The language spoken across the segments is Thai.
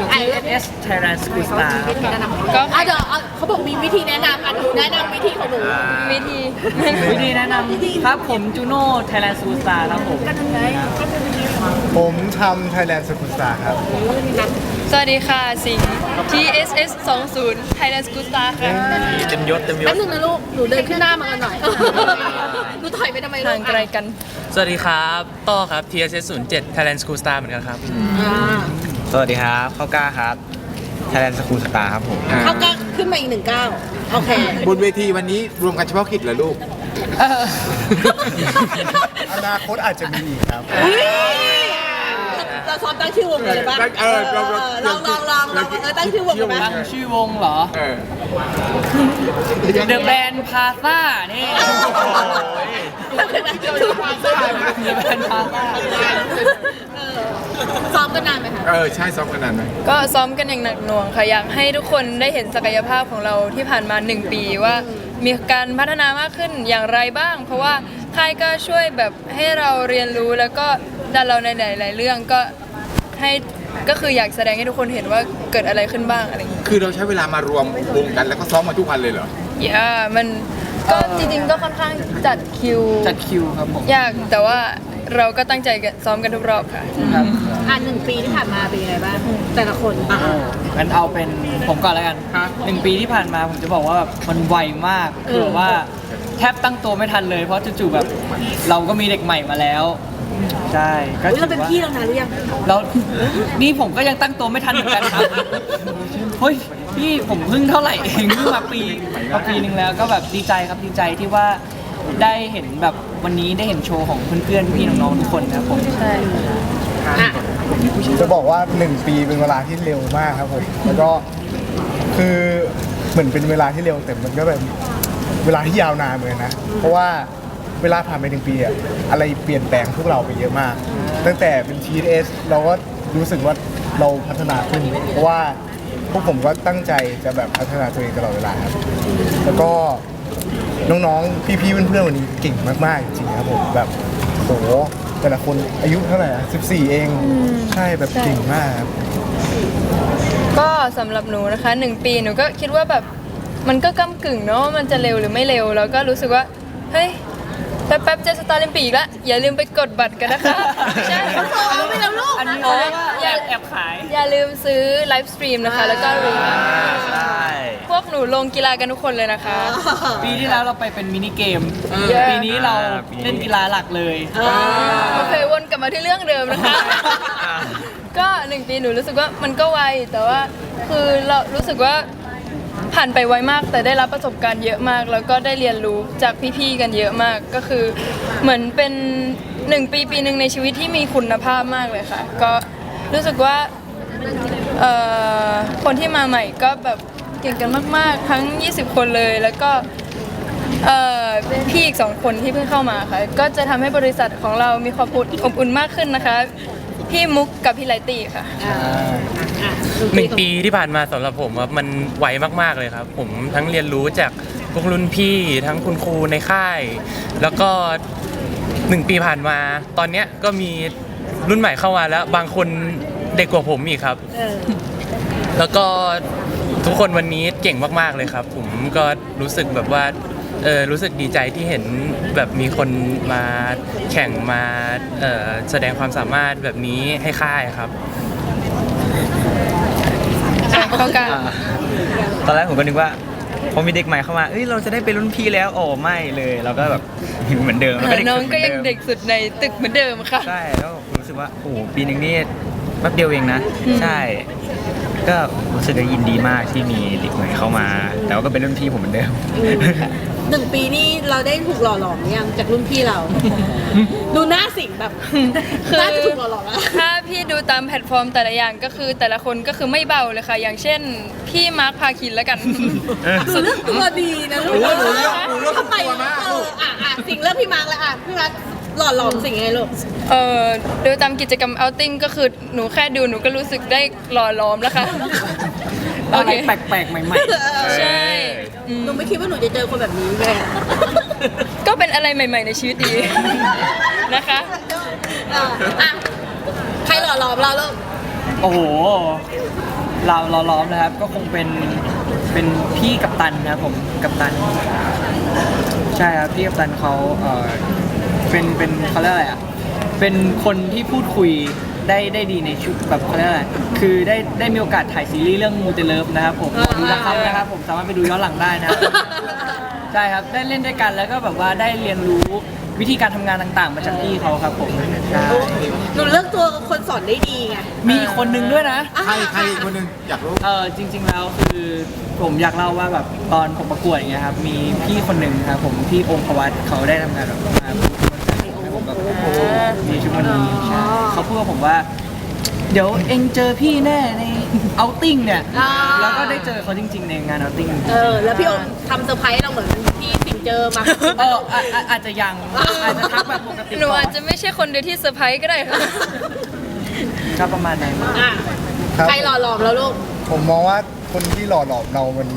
รู้เลยลูก TSS Thailand School Star ครับก็อะเดี๋ยวเอาเขาบอกมีวิธีแนะนำอะหนูแนะนำวิธีของหนูวิธี วิธีแนะนำครับผมจูโน่ Thailand School Star ครับผม ผมทำ Thailand School Star ครับ สวัสดีค่ะ สิงห์ TSS 20 Thailand School Star ค่ะ เต็มยศเต็มยแป๊ศบนึงนะลูก หนูเดินขึ้นหน้ามากันหน่อย หนูถอยไปทำไมลูห่างไกลกัน สวัสดีครับต้อครับ TSS 07 Thailand School Star เหมือนกันครับ อ่า สวัสดีครับข้าวกล้าครับ Thailand School Star ครับผมเขาก็ขึ้นมาอีกหนึ่งก้าวโอเคบนเวทีวันนี้รวมกันเฉพาะกิจเหรอลูก อนาคตอาจจะมีอีกครับ เราซ้อมตั้งชื่อวงกันเลยป่ะเออเราเราลองลองลองลองเออตั้งชื่อวงกันไหมตั้งชื่อวงเหรอ เออ The Band Plaza นี่ The Band Plaza เออซ้อมกันนานไหมคะเออ ใช่ซ้อมกันนานไหมก็ซ้อมกันอย่างหนักหน่วงค่ะอยากให้ทุกคนได้เห็นศักยภาพของเราที่ผ่านมา 1 ปีว่า มีการพัฒนามากขึ้นอย่างไรบ้าง เพราะว่าค่ายก็ช่วยแบบให้เราเรียนรู้แล้วก็ดันเราในหลายๆเรื่องก็ ให้ก็คืออยากแสดงให้ทุกคนเห็นว่าเกิดอะไรขึ้นบ้างอะไรอย่างเงี้ยคือเราใช้เวลามารวมวงกันแล้วก็ซ้อมมาทุกวันเลยเหรอ อย่ามันก็จริงๆก็ค่อนข้างจัดคิวจัดคิวครับผมยากแต่ว่าเราก็ตั้งใจกันซ้อมกันทุกรอบค่ะ ครับอะหนึ่งปีที่ผ่านมาเป็นยังไงบ้างแต่ละคนงั้นเอาเป็นผมก่อนแล้วกันหนึ่งปีที่ผ่านมาผมจะบอกว่าแบบมันไวมากคือแบบว่าแทบตั้งตัวไม่ทันเลยเพราะจู่ๆแบบเราก็มีเด็กใหม่มาแล้ว ใช่ก็อุ๊ยถืเราเป็นอว่าพี่แล้วนะหรือยังแล้วนี่ผมก็ยังตั้งตัวไม่ทันเหมือนกันครับ เฮ้ยพี่ผมเพิ่งเท่าไหร่เองเพิ่งมาปีมาปีหนึ่งแล้วก็แบบดีใจครับดีใจที่ว่าได้เห็นแบบวันนี้ได้เห็นโชว์ของเพื่อนๆพี่ๆน้องๆทุกคนนะครับผมใช่อะจะบอกว่า 1 ปีเป็นเวลาที่เร็วมากครับผม แล้วก็คือเหมือนเป็นเวลาที่เร็วแต่มันก็แบบเวลาที่ยาวนานเหมือนกันนะ เพราะว่า เวลาผ่านไปหนึ่งปีอะอะไรเปลี่ยนแปลงพวกเราไปเยอะมาก ตั้งแต่เป็น TS เราก็รู้สึกว่าเราพัฒนาขึ้นเพราะว่าพวกผมก็ตั้งใจจะแบบพัฒนาตัวเองตลอดเวลาครับแล้วก็น้องๆ พี่ๆ เพื่อนๆ วันนี้เก่งมากๆ จริงๆ ครับผม แบบโหแต่ละคนอายุเท่าไหร่อะ14 เอง ใช่แบบเก่งมากครับ ก็สำหรับหนูนะคะหนึ่งปีหนูก็คิดว่าแบบมันก็ก้ากึ่งเนาะว่ามันจะเร็วหรือไม่เร็ว แล้วก็รู้สึกว่า เฮ้ย แป๊บๆจะสตาร์ลิมปีกแล้วอย่าลืมไปกดบัตรกันนะคะใช่เอาไปแล้วลูกอันนี้เขาเรียกว่าแอบแอบขาย อย่าลืมซื้อไลฟ์สตรีมนะคะ แล้วก็รีลันใช่พวกหนูลงกีฬากันทุกคนเลยนะคะ ปีที่แล้วเราไปเป็นมินิเกมปีนี้เราเล่นกีฬาหลักเลย โอเควนกลับมาที่เรื่องเดิมนะคะ ก็หนึ่งปีหนูรู้สึกว่ามันก็ไวแต่ว่าคือเรารู้สึกว่า ผ่านไปไวมากแต่ได้รับประสบการณ์เยอะมาก แล้วก็ได้เรียนรู้จากพี่ๆกันเยอะมากก็คือ เหมือนเป็นหนึ่งปีปีหนึ่งในชีวิตที่มีคุณภาพมากเลยค่ะ ก็รู้สึกว่าเอ่อคนที่มาใหม่ก็แบบเก่งกันมาก ๆ ทั้ง 20 คนเลยแล้วก็เอ่อพี่อีกสองคนที่เพิ่งเข้ามาค่ะ ก็จะทำให้บริษัทของเรามีความอบอบอุ่นมากขึ้นนะคะ พี่มุกกับพี่ไลตี้ค่ะ หนึ่งปีที่ผ่านมาสำหรับผมว่ามันไวมากๆเลยครับ ผมทั้งเรียนรู้จากพวกรุ่นพี่ทั้งคุณครูในค่าย แล้วก็หนึ่งปีผ่านมา ตอนเนี้ยก็มีรุ่นใหม่เข้ามาแล้ว บางคนเด็กกว่าผมอีกครับเออแล้วก็ทุกคนวันนี้เก่งมากๆเลยครับ ผมก็รู้สึกแบบว่า เออรู้สึกดีใจที่เห็นแบบมีคนมาแข่งมาเอ่อแสดงความสามารถแบบนี้ให้ค่ายครับ เข้ากันตอนแรกผมก็นึกว่าพอมีเด็กใหม่เข้ามาเอ้ยเราจะได้เป็นรุ่นพี่แล้วโอ้ไม่เลยเราก็แบบเหมือนเดิมเราก็เด็กน้องก็สุยังหมืนเด็กสุดในตึกเหมือนเดิมค่ะ ใช่แล้วผมรู้สึกว่าโอ้โหปีหนึงนี่แป๊บเดียวเองนะ ใช่ ก็รู้สึกว่ายินดีมากที่มีเด็กใหม่เข้ามา แต่ว่าก็เป็นรุ่นพี่ผมเหมือนเดิม หนึ่งปีนี่เราได้ถูกหล่อหลอมหรือยังจากรุ่นพี่เรา ดูหน้าสิงแบบคือน่าจะถูกหล่อหลอมแล้วถ้าพี่ดูตามแพลตฟอร์มแต่ละอย่างก็คือแต่ละคนก็คือไม่เบาเลยค่ะ อย่างเช่น พี่มาร์คพาคินแล้วกันหนูเลือกตัวดีนะลูกโอ้ยหนูเลือกหนูเลือกทำไมตัวมากเอออะอะสิงเลือกพี่มาร์กแล้วอะพี่มาร์กหล่อหลอมสิงไงลูก เอ่อดูตามกิจกรรมเอาติ้งก็คือหนูแค่ดูหนูก็รู้สึกได้หล่อล้อมแล้วค่ะโออะไรเคแปลกๆ ใหม่ใช่อืม หนูไม่คิดว่าหนูจะเจอคนแบบนี้ไงก็เป็นอะไรใหม่ ๆ ในชีวิตดี นะคะอะอะใครหล่อหลอมเราลูกพโอ้โหเราเราล้อมนะครับ ก็คงเป็นเป็นพี่กัปตันนะครับผมกัปตัน ใช่ครับพี่กัปตันเขาเออเป็นเป็นเขาเรียกอะไรอะเป็นคนที่พูดคุย ได้ได้ดีในชุดแบบเขาเรียกอะไรคือได้ได้มีโอกาสถ่ายซีรีส์เรื่องมูเตเลิฟนะครับผมดูนะครับนะครับผมสามารถไปดูย้อนหลังได้นะครับใช่ครับได้เล่นด้วยกันแล้วก็แบบว่าได้เรียนรู้วิธีการทำงานต่างๆ มาจากพี่เขาครับผมใช่หนูเลือกตัวคนสอนได้ดีไงมีอีกคนนึงด้วยนะ ใครใครอีกคนหนึงอยากรู้ เออจริง ๆแล้วคือผมอยากเล่าว่าแบบตอนผมประกวดอย่างเงี้ยครับมีพี่คนหนึ่งครับผมพี่องค์พวัตเขาได้ทำงานแบบมา พูดที่บริษัทผมแบบมีชุดวันนี้ใช่เขาพูดกับผมว่า เดี๋ยวเองเจอพี่แน่ในเอาติ้งเนี่ย อ่า แล้วก็ได้เจอเขาจริง ๆ ในงานเอาติ้งเออ แล้วพี่โอมทำเซอร์ไพรส์เราเหมือนที่สิงเจอมา เอออะอะอาจจะยังอาจจะทักแบบปกติหนูก่ออาจนจะไม่ใช่คนเดียวที่เซอร์ไพรส์ก็ได้ค่ะ ก็ประมาณนั้นอะครับ ใครหล่อหลอมแล้วลูก ผมมองว่าคนที่หล่อหลอมเรามัน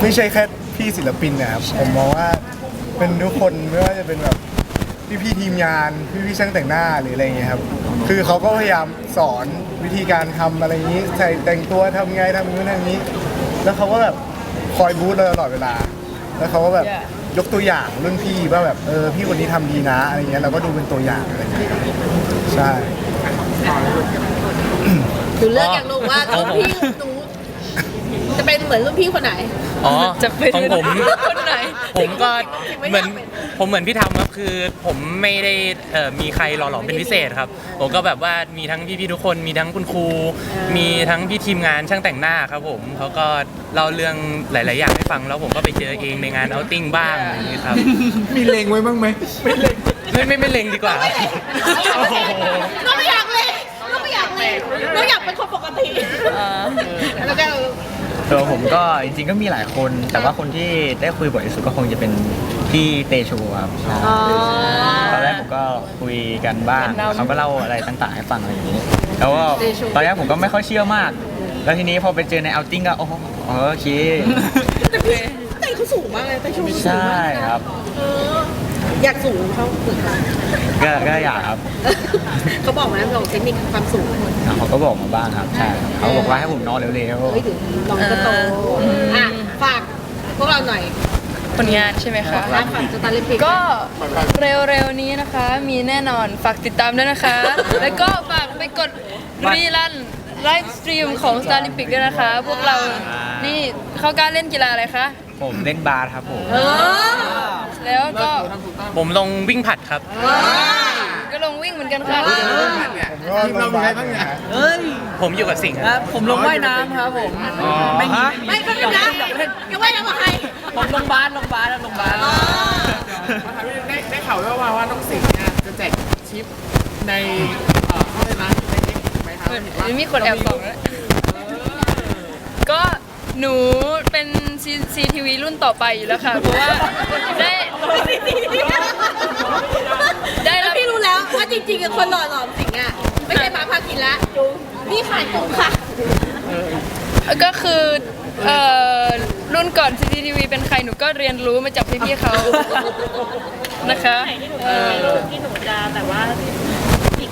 ไม่ใช่แค่พี่ศิลปินนะครับผมมองว่าเป็นทุกคนไม่ว่าจะเป็นแบบ พี่ๆทีมงานพี่ๆช่างแต่งหน้าหรืออะไรอย่างเงี้ยครับคือเขาก็พยายามสอนวิธีการทำอะไรอย่างนี้ใส่แต่งตัวทำไงทำนู้นทำนี้ แล้วเขาก็แบบคอยบูธเราตลอดเวลา แล้วเขาก็แบบยกตัวอย่างรุ่นพี่ว่าแบบเออพี่คนนี้ทำดีนะอะไรเงี้ยเราก็ดูเป็นตัวอย่างอะไรอย่างเงี้ยครับใช่ หนูเลือกอย่างลูกว่ารุ่นพี่หนูจะเป็นเหมือนรุ่นพี่คนไหน อ๋อจะเป็นของผม คนไหน ผมก็จริงๆไม่เหมือนอยากเป็น ผมเหมือนพี่ทำครับคือผมไม่ได้เอ่อมีใครหล่อหลอมเป็นพิเศษครับ ผมก็แบบว่ามีทั้งพี่ๆทุกคน มีทั้งคุณครู มีทั้งพี่ทีมงานช่างแต่งหน้าครับผมเขาก็เล่าเรื่องหลาย ๆ อย่างให้ฟังแล้วผมก็ไปเจอเองในงานเอาติ้งบ้างอย่างนี้ครับ มีเลงไว้บ้างไหมไม่เลงไม่ไม่ไม่เล็งดีกว่าน้องไม่อยากเลยน้องไม่อยากเลยน้องอยากเป็นคนปกติแล้วก็ ตัวผมก็จริงๆก็มีหลายคน แต่ว่าคนที่ได้คุยบ่อยที่สุดก็คงจะเป็นพี่เตโชครับใช่อ๋อ ตอนแรกผมก็คุยกันบ้างเขาก็เล่าอะไรต่างๆให้ฟังอะไรอย่างนี้ แล้วก็ตอนแรกผมก็ไม่ค่อยเชื่อมาก แล้วทีนี้พอไปเจอในเอาติ้งก็โอ้โหโอเค แต่พี่แต่เขาสูงมากเลยแต่ชูสูงใช่มากนะครับเอออยากสูงเขาสูงมาก ก็ก็อยากครับเขาบอกมาแล้วบอกเทคนิคความสูงเขาก็บอกมาบ้างครับ ใช่ครับเขาบอกว่าให้ผมนอนเร็วเฮ้ยถึงลองก็โตอะฝากพวกเราหน่อยผลงานใช่ไหมคะฝากสตาร์ลิมปิกก็เร็วๆนี้นะคะมีแน่นอนฝากติดตามด้วยนะคะ แล้วก็ฝากไปกดรีลัน ไลฟ์สตรีมของ Star Olympic ด้วยนะคะ พวกเรา นี่เขากล้ารเล่นกีฬาอะไรคะๆผมเล่นบาสครับผม เออแล้วก็ผมลงวิ่งผลัดครับ ก็ลงวิ่งเหมือนกันค่ะผมก็ทีมเรามีใครบ้างเนี่ยเอ้ยผมอยู่กับสิงห์คครับรับ ผมลงว่ายน้ำครับผม ไม่มีไม่ไม่เป็นนะอย่าว่าอย่างกับใครผมลงบาสลงบาสลงบาสได้ได้ข่าวแว่วมาว่าน้องสิงห์เนี่ยจะแจกชิปใน มครับเห็นว่ามีคนแอบส่องแล้วก็หนูเป็น CCTV รุ่นต่อไปอยู่แล้วค่ะ เพราะว่าได้ได้รับแล้วพี่รู้แล้วว่าจริงๆกับคนหล่อหลอมสิงห์อะ ไม่ใช่มาพาคินละนี่ขายกุ้งค่ะ ก็คือเอ่อรุ่นก่อน CCTV เป็นใครหนูก็เรียนรู้มาจากพี่ๆเขานะคะเออที่หนูจะแบบว่ามี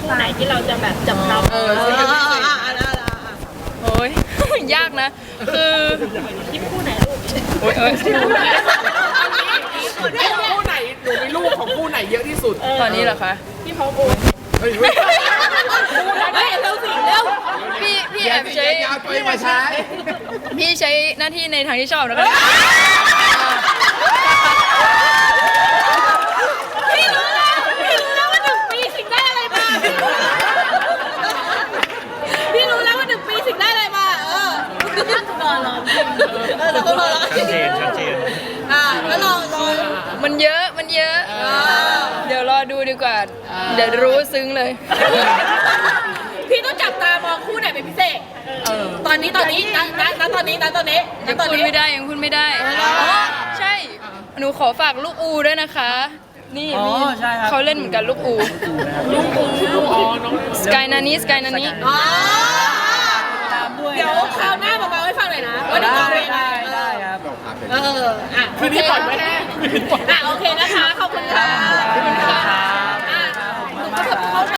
คู่ไหนที่เราจะแบบจับเราเออเอออะอะอะอะอะโอ้ย ยากนะ คือที่คู่ไหนลูกโอ้ยโอ้ยคู่ไหนหนูมีลูกของคู่ไหนเยอะที่สุดตอนนี้เหรอคะที่เขาโอนเฮ้ยเฮ้ยเฮ้ยเร็วสิเร็วพี่พี่แอบใช้อย่าเอาตัวเองมาใช้พี่ใช้หน้าที่ในทางที่ชอบแล้วกัน พี่รู้แล้วพี่รู้แล้วว่าหนึ่งปีสิงได้อะไรมาพี่รู้แล้วว่าหนึ่งปีสิงได้อะไรมาเออรอรอ เออเราก็รอรอชัดเจนชัดเจนอ่าก็รอรอมันเยอะมันเยอะ เดี๋ยวรอดูดีกว่า เดี๋ยวรู้ซึ้งเลย พี่ต้องจับตามองคู่ไหนเป็นพิเศษตอนนี้ตอนนี้นะนะนะตอนนี้นะตอนนี้นะยังตอนพูดนี้ ไม่ได้ยังพูดไม่ได้อ๋อใช่ หนูขอฝากลูกอูด้วยนะคะ นี่อ๋อมีใช่ครับ เขาเล่นเหมือนกันลูกอูลูกอูลูกอ๋อน้องสกายนานีสกายนานี อ๋อ ตามด้วยเดี๋ยวคราวหน้า น่ยนะว่ได้ได้ได้ครับเออ อะคือนี่ปล่อยไม่ได้ อะโอเคนะคะ ขอบคุณค่ะ ขอบคุณค่ะ